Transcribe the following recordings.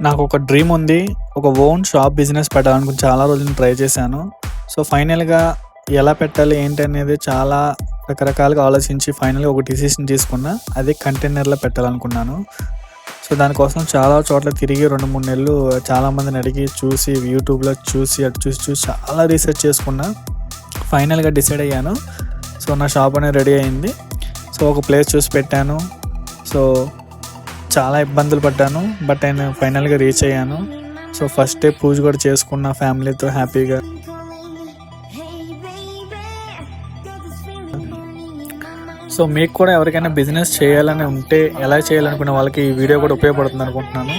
నాకు ఒక డ్రీమ్ ఉంది. ఒక ఓన్ షాప్ బిజినెస్ పెట్టాలనుకుని చాలా రోజులు ట్రై చేశాను. సో ఫైనల్గా ఎలా పెట్టాలి ఏంటి అనేది చాలా రకరకాలుగా ఆలోచించి ఫైనల్గా ఒక డిసిషన్ తీసుకున్నా. అదే కంటైనర్లో పెట్టాలనుకున్నాను. సో దానికోసం చాలా చోట్ల తిరిగి రెండు మూడు నెలలు చాలామందిని అడిగి చూసి యూట్యూబ్లో చూసి అటు చూసి చూసి చాలా రీసెర్చ్ చేసుకున్నా. ఫైనల్గా డిసైడ్ అయ్యాను. సో నా షాప్ అనేది రెడీ అయింది. సో ఒక ప్లేస్ చూసి పెట్టాను. సో చాలా ఇబ్బందులు పడ్డాను బట్ నేను ఫైనల్గా రీచ్ అయ్యాను. సో ఫస్ట్ డే పూజ కూడా చేసుకున్న ఫ్యామిలీతో హ్యాపీగా. సో మీకు కూడా ఎవరికైనా బిజినెస్ చేయాలని ఉంటే ఎలా చేయాలనుకునే వాళ్ళకి ఈ వీడియో కూడా ఉపయోగపడుతుంది అనుకుంటున్నాను.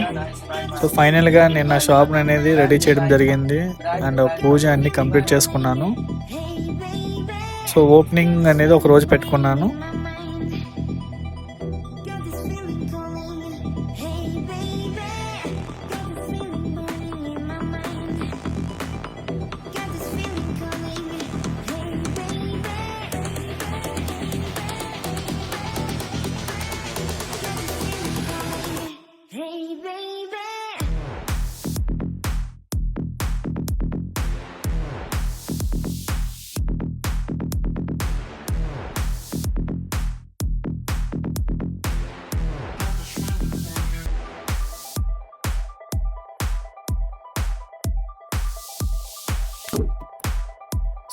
సో ఫైనల్గా నేను నా షాప్ని అనేది రెడీ చేయడం జరిగింది అండ్ పూజ అన్నీ కంప్లీట్ చేసుకున్నాను. సో ఓపెనింగ్ అనేది ఒక రోజు పెట్టుకున్నాను.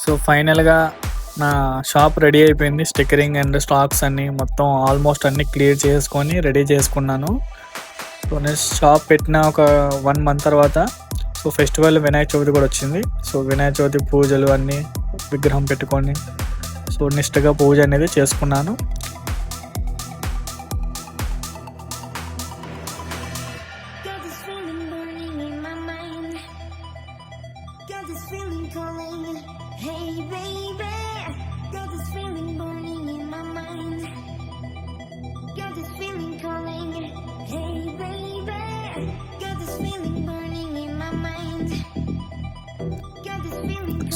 సో ఫైనల్గా నా షాప్ రెడీ అయిపోయింది. స్టిక్కరింగ్ అండ్ స్టాక్స్ అన్నీ మొత్తం ఆల్మోస్ట్ అన్నీ క్లియర్ చేసుకొని రెడీ చేసుకున్నాను. సో నేను షాప్ పెట్టిన ఒక వన్ మంత్ తర్వాత సో ఫెస్టివల్ వినాయక చవితి కూడా వచ్చింది. సో వినాయక చవితి పూజలు అన్నీ విగ్రహం పెట్టుకొని సో నిష్టగా పూజ అనేది చేసుకున్నాను. Got this feeling calling.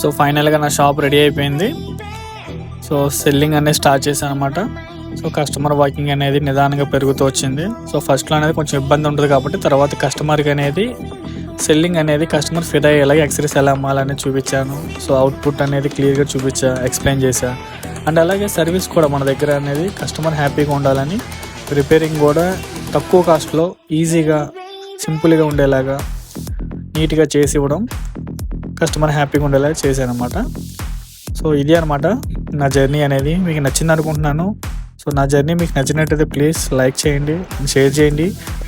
So ఫైనల్గా నా షాప్ రెడీ అయిపోయింది. సో సెల్లింగ్ అనేది స్టార్ట్ చేశాను అనమాట సో కస్టమర్ వాకింగ్ అనేది నిదానంగా పెరుగుతూ వచ్చింది. సో ఫస్ట్లో అనేది కొంచెం ఇబ్బంది ఉంటుంది కాబట్టి తర్వాత కస్టమర్కి అనేది సెల్లింగ్ అనేది కస్టమర్ ఫిట్ అయ్యేలాగా ఎక్సరీస్ ఎలా అమ్మాలని చూపించాను. సో అవుట్పుట్ అనేది క్లియర్గా చూపించా ఎక్స్ప్లెయిన్ చేశా. అండ్ అలాగే సర్వీస్ కూడా మన దగ్గర అనేది కస్టమర్ హ్యాపీగా ఉండాలని రిపేరింగ్ కూడా తక్కువ కాస్ట్లో ఈజీగా సింపుల్గా ఉండేలాగా నీట్గా చేసి ఇవ్వడం కస్టమర్ హ్యాపీగా ఉండేలాగా చేశాను అనమాట సో ఇది అనమాట నా జర్నీ అనేది. మీకు నచ్చింది అనుకుంటున్నాను. సో నా జర్నీ మీకు నచ్చినట్టయితే ప్లీజ్ లైక్ చేయండి షేర్ చేయండి. మీ